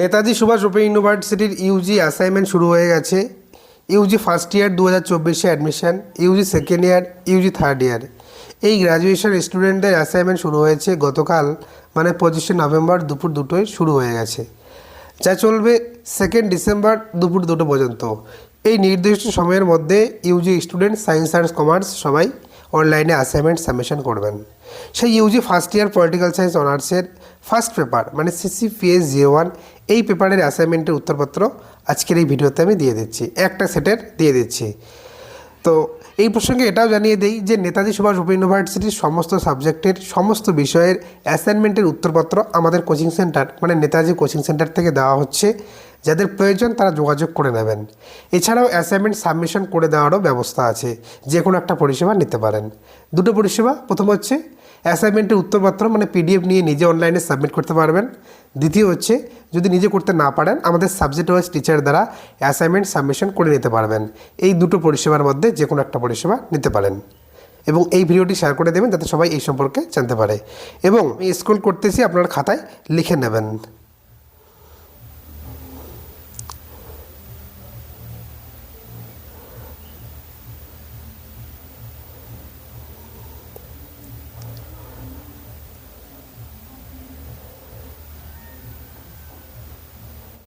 Netaji Subhas open ইউনিভার্সিটির UG assignment শুরু হয়ে গেছে। ইউজি ফার্স্ট ইয়ার দু হাজার চব্বিশে admission UG second year UG third year এই গ্র্যাজুয়েশন স্টুডেন্টদের অ্যাসাইনমেন্ট শুরু হয়েছে গতকাল মানে পঁচিশে নভেম্বর দুপুর দুটোয় শুরু হয়ে গেছে। যা চলবে সেকেন্ড ডিসেম্বর দুপুর দুটো পর্যন্ত। এই নির্দিষ্ট সময়ের মধ্যে UG student science arts commerce সবাই অনলাইনে অ্যাসাইনমেন্ট সাবমিশন করবেন। সেই UG first year political science অনার্সের ফার্স্ট পেপার মানে সিসিপিএস জিও ওয়ান, এই পেপারের অ্যাসাইনমেন্টের উত্তরপত্র আজকের এই ভিডিওতে আমি দিয়ে দিচ্ছি। একটা সেটের দিয়ে দিচ্ছি। তো এই প্রসঙ্গে এটাও জানিয়ে দিই যে নেতাজি সুভাষ ওপেন ইউনিভার্সিটির সমস্ত সাবজেক্টের সমস্ত বিষয়ের অ্যাসাইনমেন্টের উত্তরপত্র আমাদের কোচিং সেন্টার মানে নেতাজি কোচিং সেন্টার থেকে দেওয়া হচ্ছে। যাদের প্রয়োজন তারা যোগাযোগ করে নেবেন। এছাড়াও অ্যাসাইনমেন্ট সাবমিশন করে দেওয়ারও ব্যবস্থা আছে। যে কোনো একটা পরিষেবা নিতে পারেন। দুটো পরিষেবা, প্রথম হচ্ছে অ্যাসাইনমেন্টের উত্তরপত্র মানে পিডিএফ নিয়ে নিজে অনলাইনে সাবমিট করতে পারবেন। দ্বিতীয় হচ্ছে, যদি নিজে করতে না পারেন, আমাদের সাবজেক্ট ওয়াইজ টিচার দ্বারা অ্যাসাইনমেন্ট সাবমিশন করে নিতে পারবেন। এই দুটো পরিষেবার মধ্যে যে কোনো একটা পরিষেবা নিতে পারেন। এবং এই ভিডিওটি শেয়ার করে দেবেন, যাতে সবাই এই সম্পর্কে জানতে পারে। এবং স্কুল করতেছি, আপনার খাতায় লিখে নেবেন।